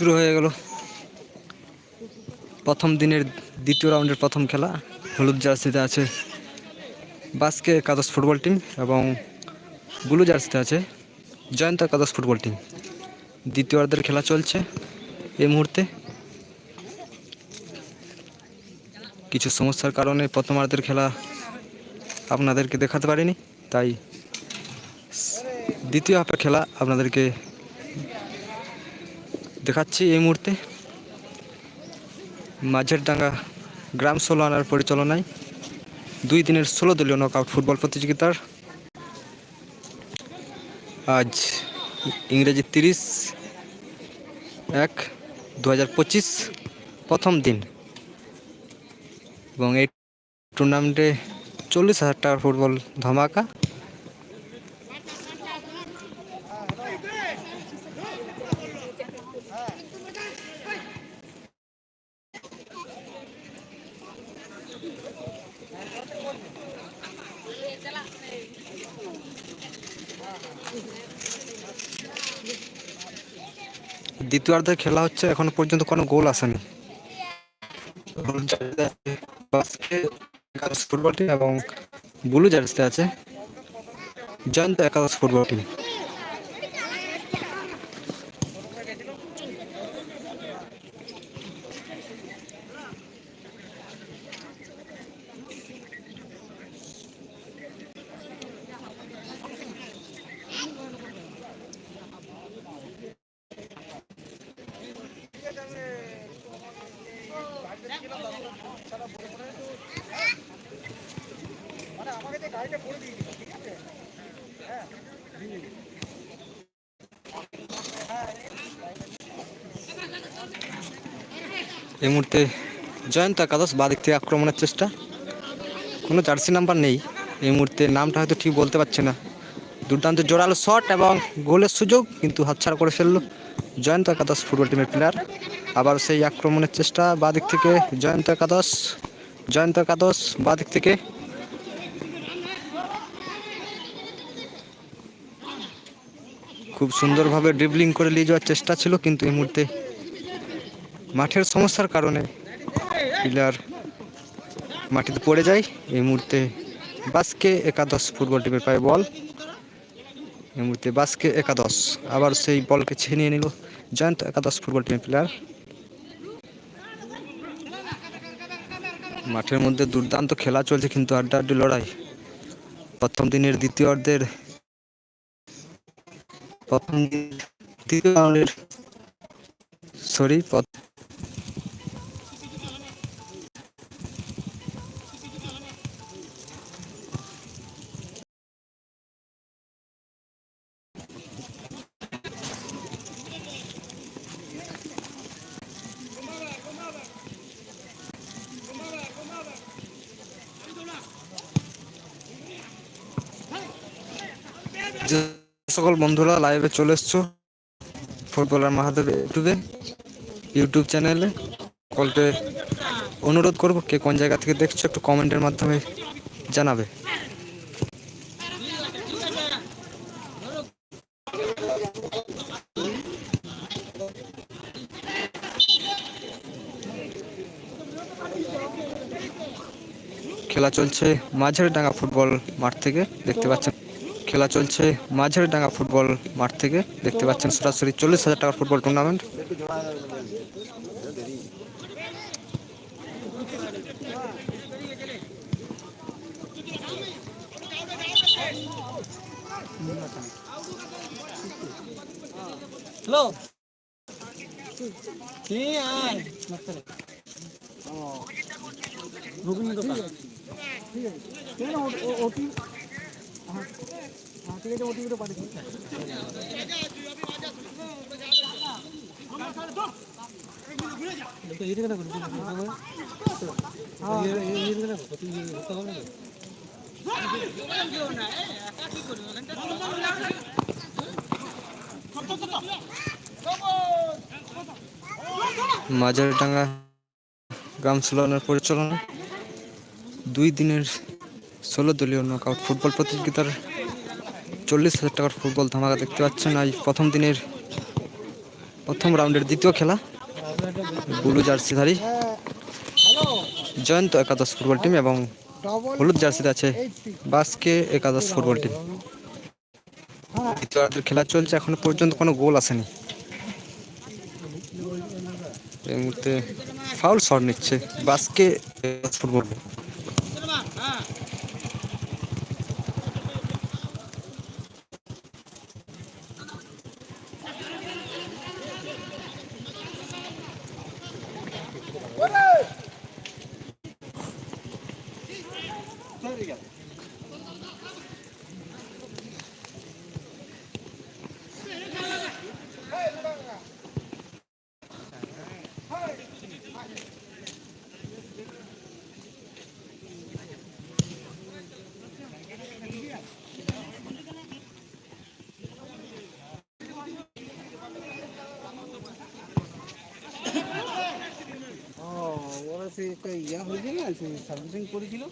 শুরু হয়ে গেল। প্রথম দিনের দ্বিতীয় রাউন্ডের প্রথম খেলা, হলুদ জার্সিতে আছে বাসকে একাদশ ফুটবল টিম এবং ব্লু জার্সিতে আছে জয়ন্ত একাদশ ফুটবল টিম। দ্বিতীয়ার্ধের খেলা চলছে এই মুহূর্তে। কিছু সমস্যার কারণে প্রথমার্ধের খেলা আপনাদেরকে দেখাতে পারিনি, তাই দ্বিতীয় হাফের খেলা আপনাদেরকে দেখাচ্ছি এই মুহূর্তে। মাঝের ডাঙ্গা গ্রাম ষোলো আনার পরিচালনায় দুই দিনের ষোলো দলীয় নকআউট ফুটবল প্রতিযোগিতার। আজ ইংরেজি তিরিশ এক দু প্রথম দিন। এবং এই টুর্নামেন্টে চল্লিশ হাজার টাকার ফুটবল ধামাকা। দ্বিতীয়ার্ধে খেলা হচ্ছে, এখনও পর্যন্ত কোনো গোল আসেনি। ফুটবল টিম এবং ব্লু জার্সিতে আছে। জয়ন্ত একাদশ ফুটবল টিম। এই মুহূর্তে জয়ন্ত একাদশ বা দিক থেকে আক্রমণের চেষ্টা। কোনো জার্সি নাম্বার নেই। এই মুহূর্তে নামটা হয়তো ঠিক বলতে পারছে না। দুর্দান্ত জোরালো শট এবং গোলের সুযোগ, কিন্তু হাতছাড়া করে ফেলল জয়ন্ত একাদশ ফুটবল টিমের প্লেয়ার আবার সেই আক্রমণের চেষ্টা বাদিক থেকে জয়ন্ত একাদশ জয়ন্ত একাদশ বাদিক থেকে। খুব সুন্দরভাবে ড্রিবলিং করে নিয়ে যাওয়ার চেষ্টা ছিল, কিন্তু এই মুহূর্তে মাঠের সমস্যার কারণে প্লেয়ার মাটিতে পড়ে যায়। এই মুহূর্তে বাসকে একাদশ ফুটবল টিমের পায়ে বল। এই মুহূর্তে বাসকে একাদশ আবার সেই বলকে ছিনিয়ে নিল জয়ন্ত একাদশ ফুটবল টিমের প্লেয়ার মাঠের মধ্যে দুর্দান্ত খেলা চলছে কিন্তু আড্ডা আড্ডি লড়াই। প্রথম দিনের দ্বিতীয় অর্ধের প্রথম সরি যে সকল বন্ধুরা লাইভে চলে এসছো, ফুটবলার মাহাদেব ইউটিউবে, ইউটিউব চ্যানেলে, সকলকে অনুরোধ করব কে কোন জায়গা থেকে দেখছ একটু কমেন্টের মাধ্যমে জানাবে। খেলা চলছে মাঝের ডাঙ্গা ফুটবল মাঠ থেকে, দেখতে পাচ্ছেন। খেলা চলছে মাঝের ডাঙ্গা ফুটবল মাঠ থেকে। দেখতে পাচ্ছেন সরাসরি চল্লিশ হাজার টাকার ফুটবল টুর্নামেন্ট। হ্যালো। কি আয়? রবীন্দ্র দোকান। ঠিক আছে ওটি ওটিপিটা মাঝারডাঙ্গা গ্রাম সুলনের পরিচালনা। দুই দিনের ষোলো দলীয় নকআউট ফুটবল প্রতিযোগিতার চল্লিশ হাজার টাকার ফুটবল ধামাকা দেখতে পাচ্ছেন আজ প্রথম দিনের প্রথম রাউন্ডের দ্বিতীয় খেলা। ব্লু জার্সিধারী জয়ন্ত একাদশ ফুটবল টিম এবং হলুদ জার্সিতে আছে বাসকে একাদশ ফুটবল টিম দ্বিতীয় খেলা চলছে, এখনও পর্যন্ত কোনো গোল আসেনি। এই মুহূর্তে ফাউল শট নিচ্ছে বাসকে ফুটবল টিম ও ওরা সে একটা ইয়া হয়েছে না সার্ভিসিং করেছিল।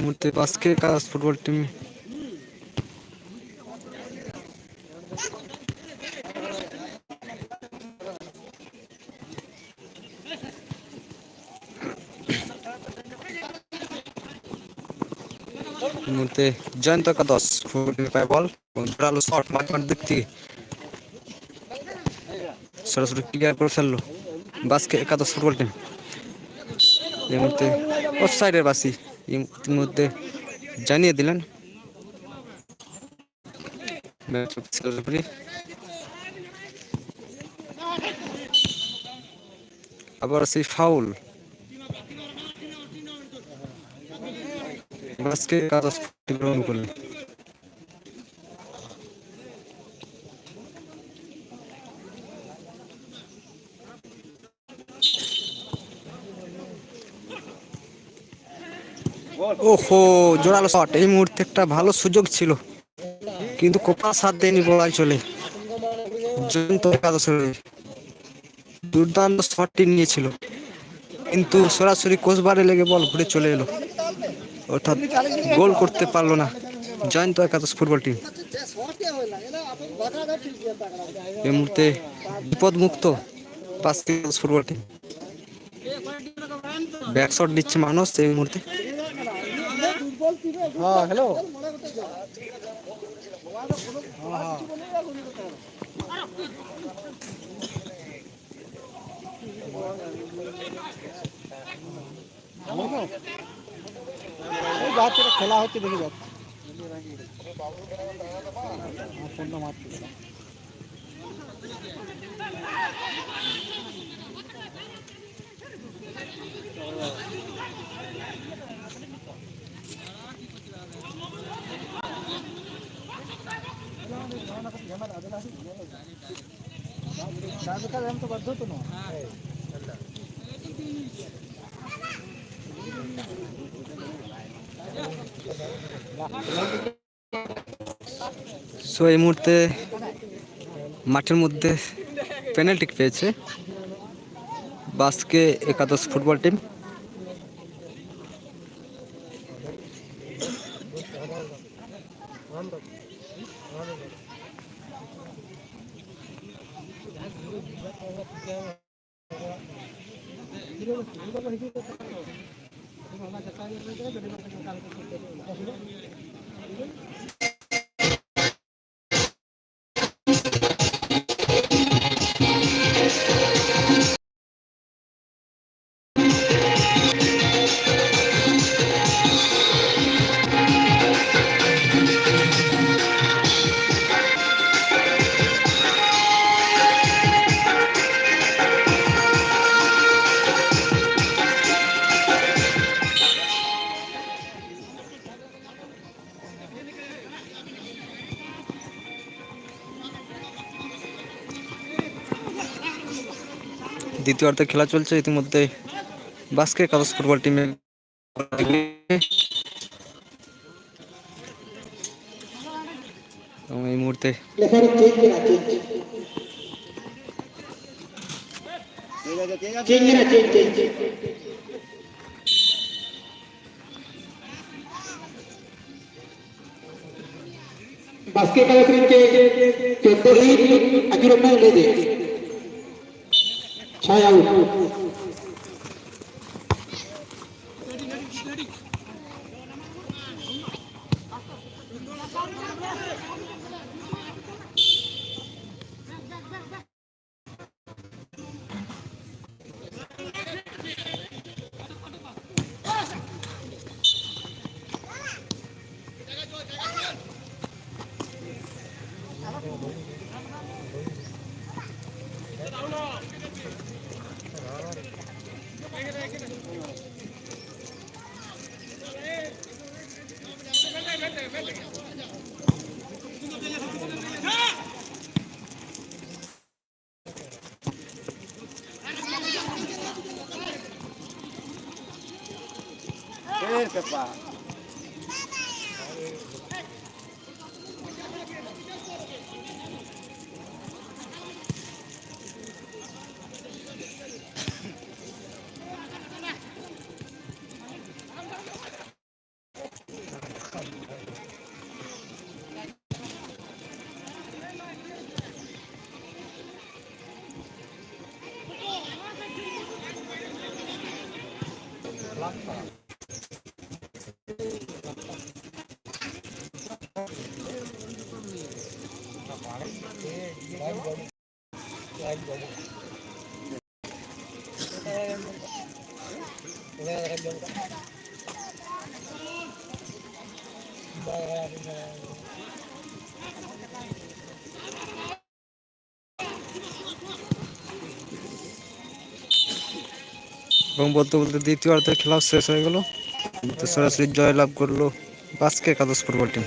মুহূর্তে বাস্কের কাজ ফুটবল টিম মুহূর্তে জয়ন্ত একাদশ পায় বল জোরালো শট মাঝমাঠ দিক থেকে সরাসরি ক্লিয়ার করে ফেলল বাসকে একাদশ ফুটবল টিম এই মুহূর্তে অফ সাইডের বাসি। ইতিমধ্যে জানিয়ে দিলেন আবার সেই ফাউল একাদশ ফুটবল গ্রহণ করলেন ওহো, জোরালো শট এই মুহূর্তে একটা ভালো সুযোগ ছিল। কিন্তু কোপা সাথ দেয়নি বলাই চলে। দুর্দান্ত শটটি নিয়েছিল। কিন্তু সরাসরি কোচবারে লেগে বল ঘুরে চলে এলো। অর্থাৎ গোল করতে পারল না। জয়ন্ত একাদশ ফুটবল টিম এই মুহূর্তে বিপদ মুক্ত বাস্কেট ফুটবল টিম ব্যাক দিচ্ছে মানুষ এই মুহূর্তে। হ্যাঁ হ্যালো এই যাচ্ছে খেলা হচ্ছে, দেখে যাচ্ছে ফোনটা মারতে ঝামেলা আগে না তো বাধ্য তো না। সো এই মুহূর্তে মাঠের মধ্যে পেনাল্টি পেয়েছে। বাসকে একাদশ ফুটবল টিম দ্বিতীয়ার্ধে খেলা চলছে, ইতিমধ্যে বাস্কে একাদশ ফুটবল টিমে এবং এই মুহূর্তে চিংড়া চিং চিং চিং বাস্কে কালেক্টরকে চোদ্দ sayang மாட்டேப்பா Blackburn. এবং বলতে বলতে দ্বিতীয় অর্ধের খেলাও শেষ হয়ে গেল। সরাসরি জয়লাভ করল বাস্কে কাগজ ফুটবল টিম